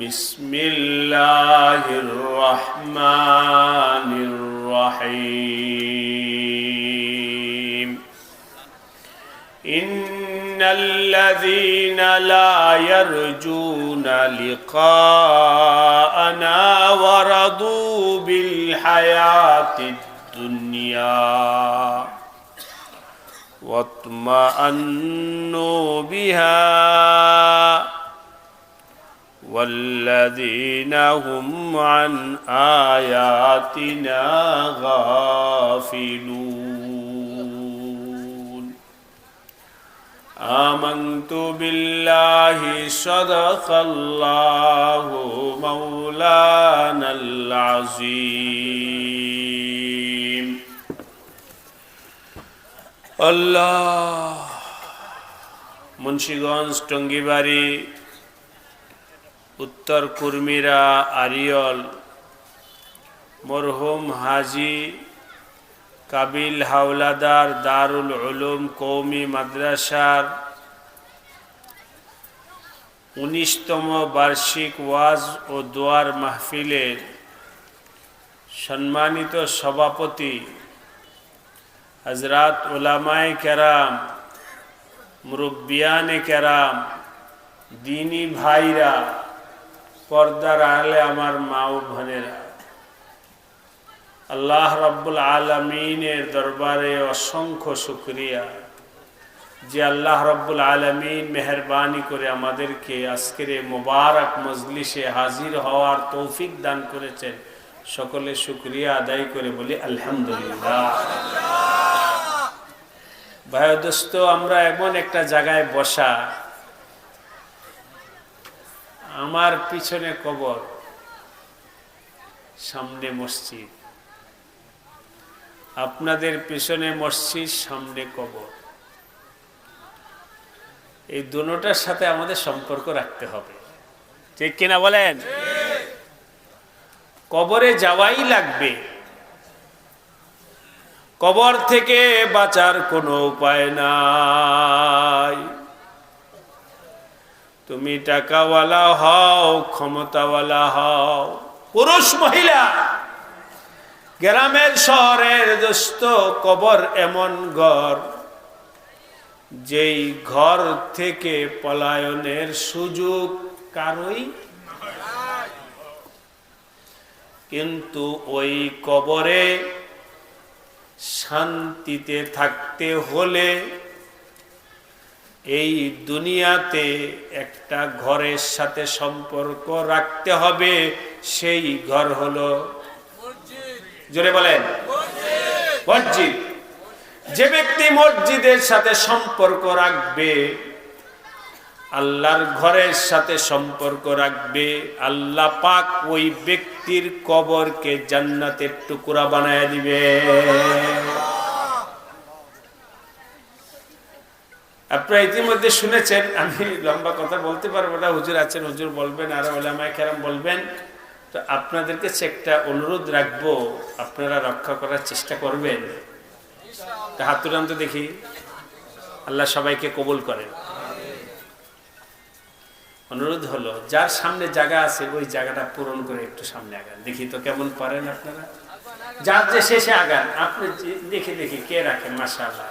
بسم الله الرحمن الرحيم. إن الذين لا يرجون لقاءنا ورضوا بالحياة الدنيا واطمأنوا بها والذين هم عن آياتنا غافلون آمنت بالله صدق الله مولانا العظيم الله মুন্সীগঞ্জ টঙ্গিবাড়ি উত্তর কুর্মিরা, আরিয়ল, মরহুম, হাজি, কাবিল, হাওলাদার, দারুল উলুম কৌমি মাদ্রাসার উনিশতম বার্ষিক ওয়াজ ও দোয়ার মাহফিলের সম্মানিত সভাপতি হজরাত ওলামায় কেরাম, মুরব্বিয়ানে কেরাম, দিনী ভাইরা পর্দার আলে আমার মা ও আল্লাহ রাব্বুল আলমিনের দরবারে অসংখ্য শুক্রিয়া যে আল্লাহ রব্বুল আলমিন মেহরবানি করে আমাদেরকে আজকের মোবারক মজলিসে হাজির হওয়ার তৌফিক দান করেছেন। সকলে শুক্রিয়া আদায় করে বলি আলহামদুলিল্লাহ। ভাই দোস্ত, আমরা এমন একটা জায়গায় বসা আমার পিছনে কবর, সামনে মসজিদ। আপনাদের পিছনে মসজিদ, সামনে কবর। এই দুটার সাথে আমাদের সম্পর্ক রাখতে হবে। ঠিক কিনা বলেন? কবরে যাওয়াই লাগবে। কবর থেকে বাঁচার কোনো উপায় নাই। তুমি টাকাওয়ালা হও, ক্ষমতাওয়ালা হও। পুরুষ, মহিলা, গ্রামের, শহরের দোস্ত কবর এমন ঘর, যেই ঘর থেকে পলায়নের সুযোগ কারই কিন্তু ওই কবরে শান্তিতে থাকতে হলে এই দুনিয়াতে একটা ঘরের সাথে সম্পর্ক রাখতে হবে সেই ঘর হলো জোরে বলেন। মসজিদ। যে ব্যক্তি মসজিদের সাথে সম্পর্ক রাখবে আল্লাহর ঘরের সাথে সম্পর্ক রাখবে আল্লাহ পাক ওই ব্যক্তির কবরকে জান্নাতের টুকরা বানায় দিবে। আপনারা ইতিমধ্যে শুনেছেন, আমি লম্বা কথা বলতে পারব না। হুজুর আছেন, হুজুর বলবেন, আর ওলামায় কেরাম বলবেন। তো আপনাদেরকে একটা অনুরোধ রাখব, আপনারা রক্ষা করার চেষ্টা করবেন। হাত তুলাম তো দেখি, আল্লাহ সবাইকে কবুল করেন। অনুরোধ হলো, যার সামনে জায়গা আছে, ওই জায়গাটা পূরণ করে একটু সামনে আগান। দেখি তো কেমন পারেন আপনারা? যার যে শেষে আগান, আপনি দেখে দেখি কে রাখেন মাসাল্লাহ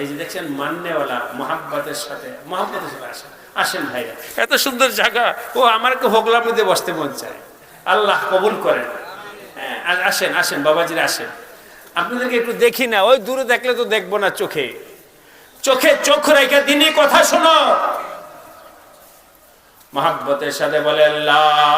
এই যে দেখছেন মান্যওয়ালা মহাব্বতের সাথে মহাব্বতের সাথে আসেন। আসেন এত সুন্দর জায়গা। ও হোগলা মধ্যে বসতে মন চায়। আল্লাহ কবুল করেন। হ্যাঁ, আসেন আসেন বাবাজিরা আসেন। আপনাদেরকে একটু দেখি না ওই দূরে দেখলে তো দেখব না চোখে। চোখে চোখ রেখে দিনই কথা শোনো। মহাব্বতের সাথে বলে ইল্লাল্লাহু।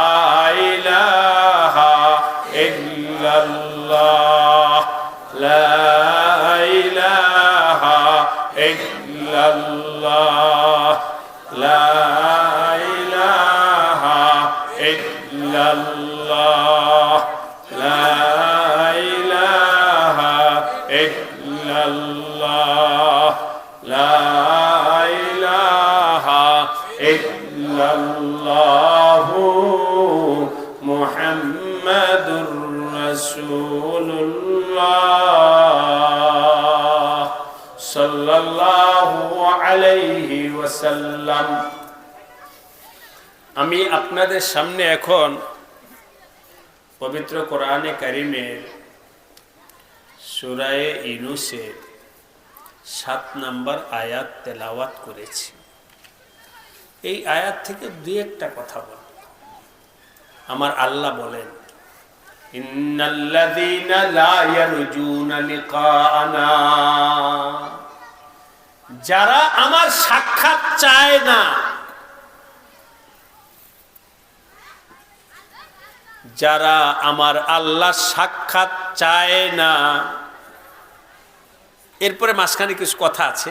আমি আপনাদের সামনে এখন পবিত্র কোরআনে কারিমের সুরায়ে ইনুসের সাত নাম্বার আয়াত তেলাওয়াত করেছি। এই আয়াত থেকে দুই একটা কথা বল আমার আল্লাহ বলেন যারা আমার সাক্ষাৎ চায় না যারা আমার আল্লাহ সাক্ষাৎ চায় না। এরপরে মাঝখানে কিছু কথা আছে।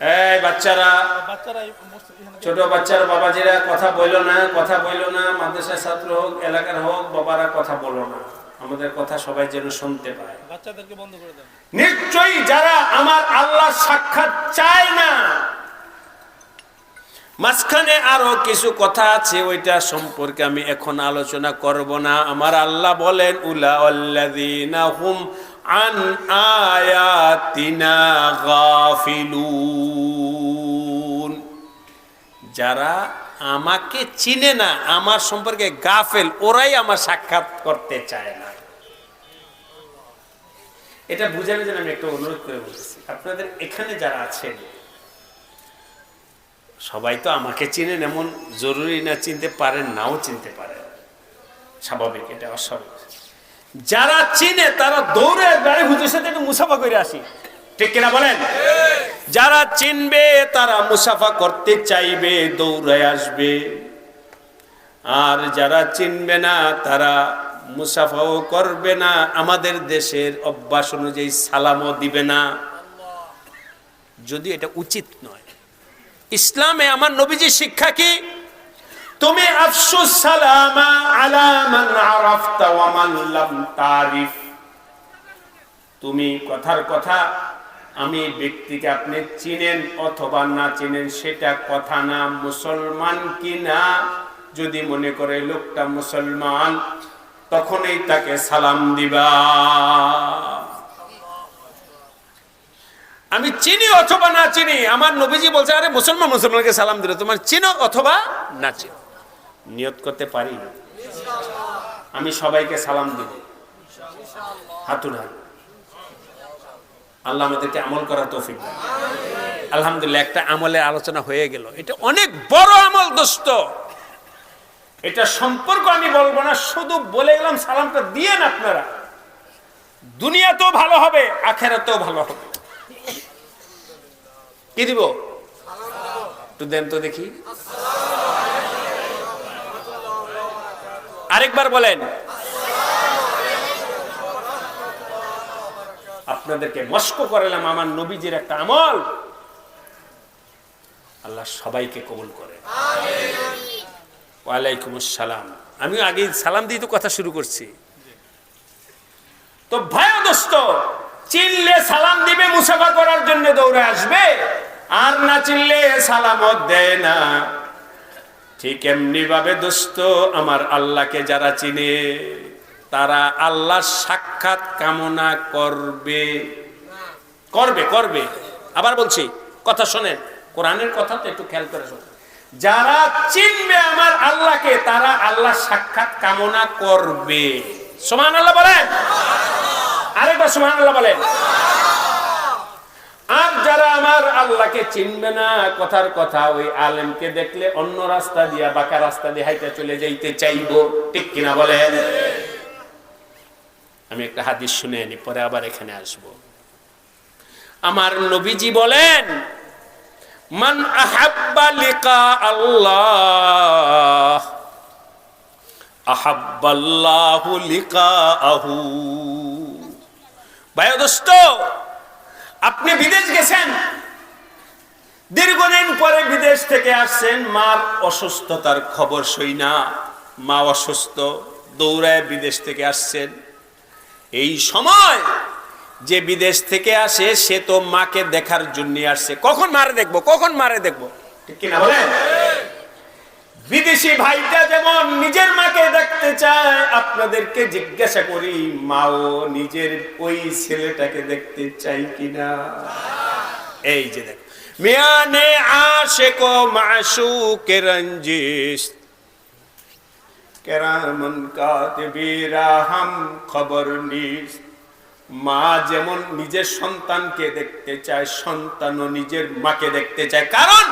এই বাচ্চারা ছোট বাচ্চার বাবাজিরা কথা বলল না কথা বলল না মাদ্রাসার ছাত্র হোক এলাকার হোক বাবারা কথা বলো না। আমাদের কথা সবাই যেন শুনতে পায়। বাচ্চাদেরকে বন্ধ করে দেন নিশ্চয়ই যারা আমার আল্লাহ সাক্ষাৎ চায় না মাঝখানে আরও কিছু কথা আছে, ওইটা সম্পর্কে আমি এখন আলোচনা করব না। আমার আল্লাহ বলেন উলা হুম আন আয়াতিনা যারা আমাকে চিনে না, আমার সম্পর্কে গাফেল, ওরাই আমার সাক্ষাৎ করতে চায় না। এটা বুঝানোর জন্য আমি একটা অনুরোধ করে বলতেছি, আপনাদের এখানে যারা আছেন সবাই তো আমাকে চিনেন, এমন জরুরি না চিনতে পারেন, নাও চিনতে পারেন। স্বাভাবিক, এটা অস্বাভাবিক। যারা চিনে, তারা দৌড়ে গাড়ি হুজুর সাথে একটু মুসাফা করে আসি। ঠিক কিনা বলেন? যারা চিনবে, তারা মুসাফা করতে চাইবে, দৌড়ে আসবে। আর যারা চিনবে না, তারা মুসাফাও করবে না। আমাদের দেশের অভ্যাস অনুযায়ী সালামও দিবে না। যদি এটা উচিত নয় ইসলামে আমার নবীজি শিক্ষা কি? তুমি তুমি কথার কথা আমি ব্যক্তিকে আপনি চিনেন অথবা না চিনেন, সেটা কথা না, মুসলমান কি না? যদি মনে করে লোকটা মুসলমান, তখনই তাকে সালাম দিবা। আমি চিনি অথবা না চিনি, আমার নবীজি বলছে, আরে, মুসলমান মুসলমানকে সালাম দিলে, তোমার চিনো অথবা না চিনো? নিয়ত করতে পারি? আমি সবাইকে সালাম দিব। হাতুন হাত আল্লাহ আমাদেরকে আমল করার তৌফিক। আলহামদুলিল্লাহ, একটা আমলের আলোচনা হয়ে গেল। এটা অনেক বড় আমল, দোস্ত। এটা সম্পর্ক আমি বলব না, শুধু বলে গেলাম সালামটা দিয়েন আপনারা। দুনিয়াতেও ভালো হবে, আখেরাতেও ভালো হবে। কি দিব? একটু দেন তো দেখি। আরেকবার বলেন। আপনাদেরকে মস্ক করালাম আমার নবীজির একটা আমল। আল্লাহ সবাইকে কবুল করে। ওয়ালাইকুম আসসালাম। আমিও আগে সালাম দিয়ে তো কথা শুরু করছি। তো ভাই দোস্ত চিনলে সালাম দিবে মুসাফা করার জন্য দৌড়ে আসবে, আর না চিনলে সালামও দেয় না। ঠিক এমনি ভাবে দোস্ত, আমার আল্লাহকে যারা চিনে, তারা আল্লাহ সাক্ষাৎ কামনা করবে। করবে করবে। আবার বলছি, কথা শোনেন, কোরআনের কথা তো একটু খেয়াল করে শোনেন। যারা চিনবে আমার আল্লাহকে, তারা আল্লাহ সাক্ষাৎ কামনা করবে। সমান আল্লাহ বলেন। আরেকবার সমান আল্লাহ বলেন। আর যারা আমার আল্লাহকে চিনবে না, কথার কথা ওই আলেমকে দেখলে অন্য রাস্তা দিয়া বাঁকা রাস্তা দিয়ে হাইতে চলে যাইতে চাইব, ঠিক কিনা বলেন? আমি একটা হাদিস শুনে আনি, পরে আবার এখানে আসব। আমার নবীজি বলেন, মান আহাব্বা লিকা আল্লাহ, আহাব্বাল্লাহু লিকাআহু। আপনি বিদেশ গেছেন? দীর্ঘদিন পরে বিদেশ থেকে আসছেন, মার অসুস্থতার খবর সই না। মা অসুস্থ, দৌড়ায় বিদেশ থেকে আসছেন। এই সময় যে বিদেশ থেকে আসে, সে তো মাকে দেখার জন্য আসছে। কখন মারে দেখব? কখন মারে দেখব? ঠিক কিনা বলেন? বিদেশি ভাইটা যেমন নিজের মাকে দেখতে চায়, আপনাদেরকে জিজ্ঞাসা করি, মাও নিজের ওই ছেলেটাকে দেখতে চাই কিনা? এই যে দেখ, মিয়ানে কেরামন খবর নিস মা যেমন নিজের সন্তানকে দেখতে চায়, সন্তানও নিজের মাকে দেখতে চায়। কারণ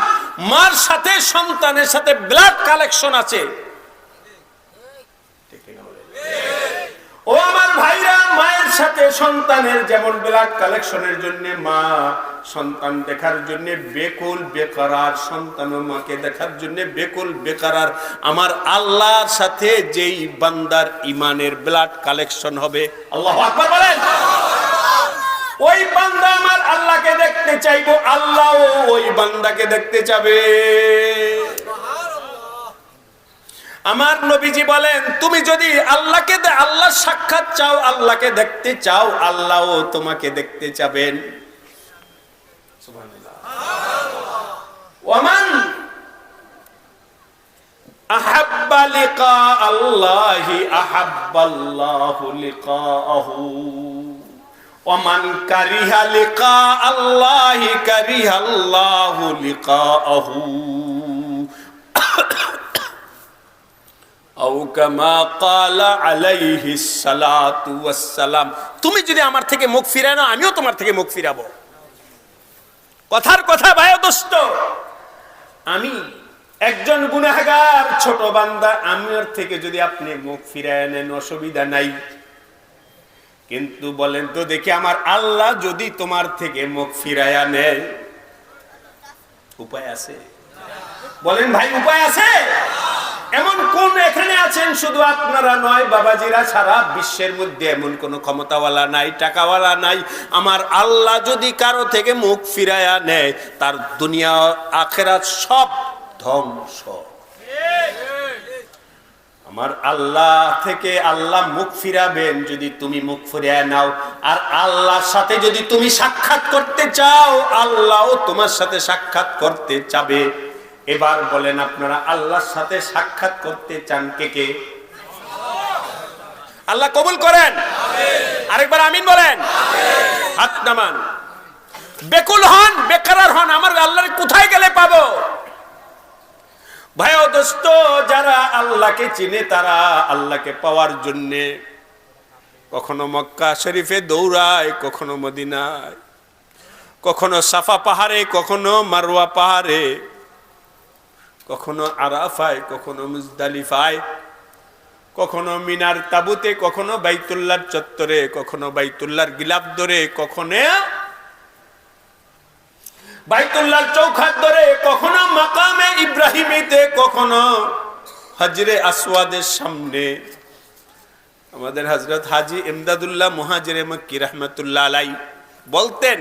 মার সাথে, সন্তানের সাথে ব্লাড কালেকশন আছে? ও আমার ভাইরা, মায়ের সাথে সন্তানের যেমন ব্লাড কালেকশনের জন্য মা সন্তান দেখার জন্য বেকুল, বেকারার সন্তান ও মাকে দেখার জন্য বেকুল, বেকারার আমার আল্লাহর সাথে যেই বান্দার ইমানের ব্লাড কালেকশন হবে, আল্লাহ আকবার বলেন ওই বান্দা আমার আল্লাহকে দেখতে চাইব আল্লাহ ওই বান্দাকে দেখতে যাবে আমার নবীজি বলেন, তুমি যদি আল্লাহকে আল্লাহ সাক্ষাৎ চাও, আল্লাহকে দেখতে চাও, আল্লাহও তোমাকে দেখতে চাবেন। ওমান আহাব্বা লিকা আল্লাহি, আহাব্বাল্লাহু লিকাআহু আও কামা ক্বালা আলাইহিস সালাতু ওয়াস সালাম তুমি যদি আমার থেকে মুখ ফিরানো আমিও তোমার থেকে মুখ ফিরাবো। কথার কথা ভাই দোস্ত, আমি একজন গুনাহগার, ছোট বান্দা আমার থেকে যদি আপনি মুখ ফিরায় নেন, অসুবিধা নাই। কিন্তু বলেন তো দেখি আমার আল্লাহ যদি তোমার থেকে মুখ ফিরায়া নেয়। উপায় আছে? বলেন ভাই, উপায় আছে? এমন কোন এখানে আছেন? শুধু আপনারা নয়, বাবাজিরা সারা বিশ্বের মধ্যে এমন কোন ক্ষমতাওয়ালা নাই, টাকাওয়ালা নাই। আমার আল্লাহ যদি কারও থেকে মুখ ফিরায়া নেয়, তার দুনিয়া, আখেরাত সব ধ্বংস। আমার আল্লাহ থেকে আল্লাহ মুখ ফিরাবেন যদি তুমি মুখ ফিরিয়ে নাও। আর আল্লাহর সাথে যদি তুমি সাক্ষাৎ করতে চাও আল্লাহও তোমার সাথে সাক্ষাৎ করতে চাবে। এবার বলেন আপনারা আল্লাহর সাথে সাক্ষাৎ করতে চান কে কে? আল্লাহ কবুল করেন। আরেকবার আমিন বলেন। হাত নামান। বেকুল হন বেকার হন আমার আল্লাহর কোথায় গেলে পাবো? ভাই ও দোস্ত, যারা আল্লাহকে চিনে তারা আল্লাহকে পাওয়ার জন্যে কখনো মক্কা শরীফে দৌড়ায়, কখনো মদিনায়, কখনো সাফা পাহাড়ে, কখনো মারোয়া পাহাড়ে, কখনো আরাফায়, কখনো মুজদালিফায়, কখনো মিনার তাবুতে, কখনো বাইতুল্লার চত্বরে, কখনো বাইতুল্লার গিলাপ ধরে, কখনো বাইতুল্লাহর চৌখাত ধরে, কখনো মাকামে ইব্রাহিমিতে কখনো হজরে আসওয়াদের সামনে আমাদের হজরত হাজি ইমদাদুল্লাহ মুহাজিরে মক্কি রহমতুল্লাহ আলাই বলতেন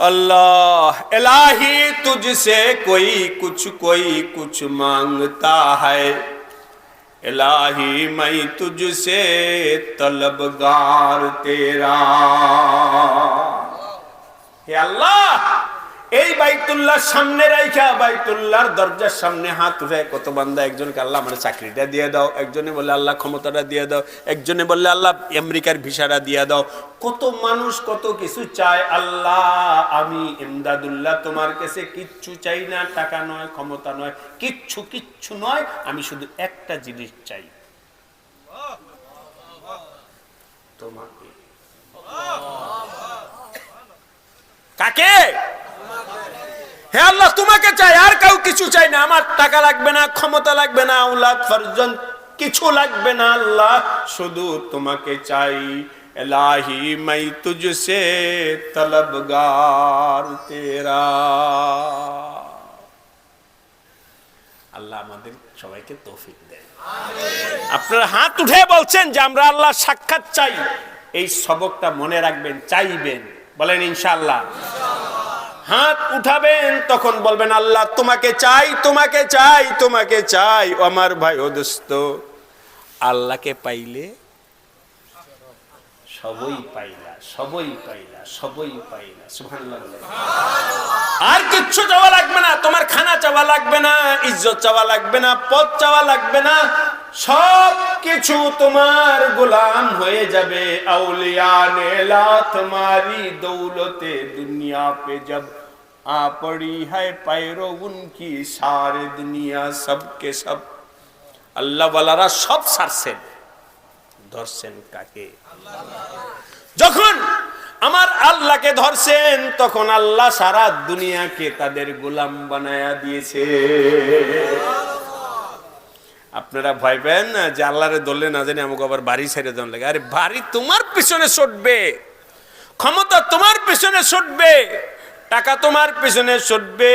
अल्लाह इलाही तुझसे कोई कुछ कोई कुछ मांगता है इलाही मैं तुझसे तलबगार तेरा হে আল্লাহ এই বাইতুল্লাহর সামনে রাইখা, বাইতুল্লাহর দরজার সামনে হাত উঠে কত বান্দা একজনকে আল্লাহ আমার চাকরিটা দিয়ে দাও, একজনে বলে আল্লাহ ক্ষমতাটা দিয়ে দাও, একজনে বললে আল্লাহ আমেরিকার ভিসাটা দিয়ে দাও। কত মানুষ কত কিছু চায়, আল্লাহ আমি ইমদাদুল্লাহ তোমার কাছে কিচ্ছু চাই না, টাকা নয়, ক্ষমতা নয়, কিচ্ছু কিচ্ছু নয়, আমি শুধু একটা জিনিস চাই। তোমাকে। কাকে? হে আল্লাহ তোমাকে চাই আর কাউ কিছু চাই না। আমার টাকা লাগবে না ক্ষমতা লাগবে না আউলাদ ফরজন কিছু লাগবে না আল্লাহ। শুধু তোমাকে চাই এলাহি মাই তুঝসে তলবগার তেরা। আল্লাহ আমাদের সবাইকে তৌফিক দেন। আপনারা হাত উঠে বলছেন যে আমরা আল্লাহ সাক্ষাৎ চাই। এই সবকটা মনে রাখবেন চাইবেন। বলেন ইনশাআল্লাহ। হাত উঠাবেন, তখন বলবেন, আল্লাহ, তোমাকে চাই তোমাকে চাই তোমাকে চাই আমার ভাই ও দোস্ত। আল্লাহকে পাইলে সবই পাইলা সবই পাইলা সবই পাইলা আর কিচ্ছু চাওয়া লাগবে না, তোমার খানা চাওয়া লাগবে না, ইজ্জত চাওয়া লাগবে না পদ চাওয়া লাগবে না সব কিছু তোমার গোলাম হয়ে যাবে। আউলিয়া নেলা তোমারি দৌলতে দুনিয়া পে যাব आ पड़ी है पैरो उनकी सारे दुनिया सब के सब আল্লাহ ওয়ালারা সব সারছেন ধরছেন কাকে যখন আমার আল্লাহকে ধরছেন তখন আল্লাহ সারা দুনিয়াকে তাদের গোলাম বানায়া দিয়েছে আপনারা ভয় পেন না যে আল্লাহরে ধরলে না জানি আমাকে আবার বাড়ি ছেড়ে দেওয়ার লাগে আরে বাড়ি তোমার পিছনে ছুটবে ক্ষমতা তোমার পিছনে ছুটবে টাকা তোমার পিছনে ছুটবে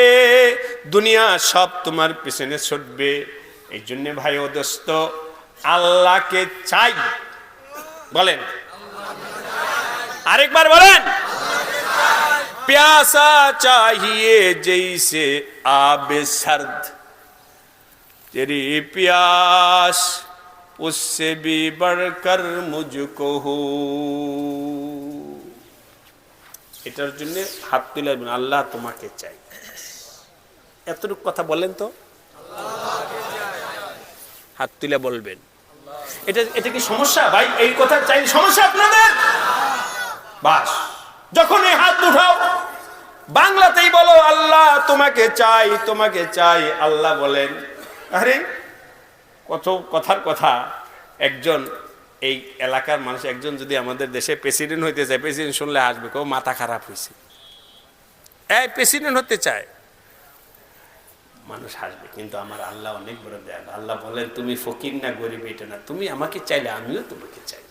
দুনিয়া সব তোমার পিছনে ছুটবে এই জন্য ভাই ও দোস্ত আল্লাহকে চাই বলেন আরেকবার বলেন प्यासा चाहिए जैसे आब सर्द तेरी प्यास उससे भी बढ़कर मुझको हो এটার জন্য হাত তুলে আসবেন, আল্লাহ তোমাকে চাই। এতটুকু কথা বলেন তো? হাত তুলে বলবেন। এটা এটা কি সমস্যা? ভাই এই কথা চাই সমস্যা আপনাদের? বাস যখন এই হাত উঠাও বাংলাতেই বলো আল্লাহ তোমাকে চাই তোমাকে চাই আল্লাহ বলেন। আরে কত কথার কথা। একজন এই এলাকার মানুষ একজন যদি আমাদের দেশে প্রেসিডেন্ট হইতে চায় প্রেসিডেন্ট শুনলে আসবে কেউ মাথা খারাপ হয়েছে এই প্রেসিডেন্ট হতে চায়। মানুষ হাসবে, কিন্তু আমার আল্লাহ অনেক বড় দেয় আল্লাহ বলেন, তুমি ফকির না গরিব, এটা না। তুমি আমাকে চাইলে, আমিও তোমাকে চাই।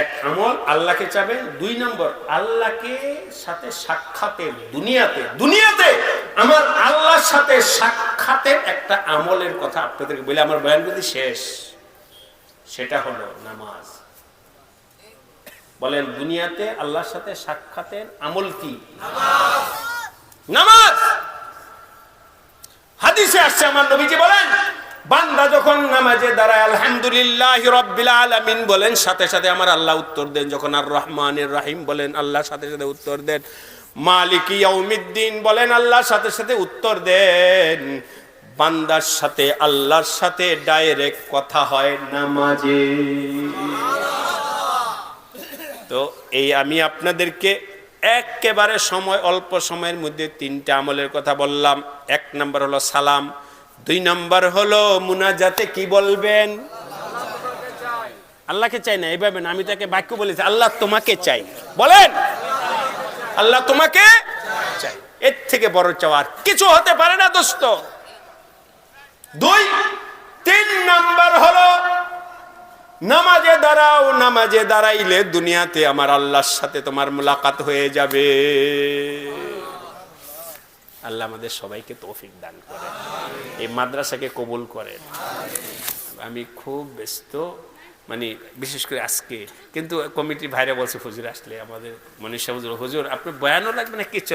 এক আমল আল্লাহকে চাবেন দুই নম্বর, আল্লাহকে সাথে সাক্ষাতে দুনিয়াতে দুনিয়াতে আমার আল্লাহর সাথে সাক্ষাতের একটা আমলের কথা আপনাদেরকে বলে, আমার বয়ান যদি শেষ। সেটা হলো নামাজ। বলেন, দুনিয়াতে আল্লাহর সাথে সাক্ষাতের আমল কি? নামাজ। হাদিসে আসছে আমার নবীজি বলেন, বান্দা যখন নামাজে দাঁড়ায়, আলহামদুলিল্লাহ রব্বিল আলামিন বলেন, সাথে সাথে আমার আল্লাহ উত্তর দেন। যখন আর রহমানের রাহিম বলেন আল্লাহ সাথে সাথে উত্তর দেন। মালিক ইয়াউমিদ্দিন বলেন, আল্লাহর সাথে সাথে উত্তর দেন। বান্দার সাথে আল্লাহর সাথে ডাইরেক্ট কথা হয় নামাজে। তো এই আমি আপনাদেরকে একেবারে সময়, অল্প সময়ের মধ্যে তিনটা আমলের কথা বললাম। এক নম্বর হলো সালাম, দুই নম্বর হলো মুনাজাতে কি বলবেন? আল্লাহকে চাই না এইভাবে না, আমি তাকে বাক্য বলেছি, আল্লাহ তোমাকে চাই। বলেন! আল্লাহ তোমাকে চাই। এর থেকে বড় চাওয়ার কিছু হতে পারে না, দোস্ত। দুই, তিন নাম্বার হলো, নামাজে দাঁড়াও, নামাজে দাঁড়াইলে দুনিয়াতে আমার আল্লাহর সাথে তোমার মোলাকাত হয়ে যাবে। আল্লাহ আমাদের সবাইকে তৌফিক দান করেন এই মাদ্রাসাকে কবুল করেন। আমি খুব ব্যস্ত। মানে বিশেষ করে আজকে। কিন্তু কমিটি ভাইরা বলছে, হুজুর আসলে আমাদের মনীষা হুজুর হুজুর, আপনি বয়ানও লাগবে না কিছু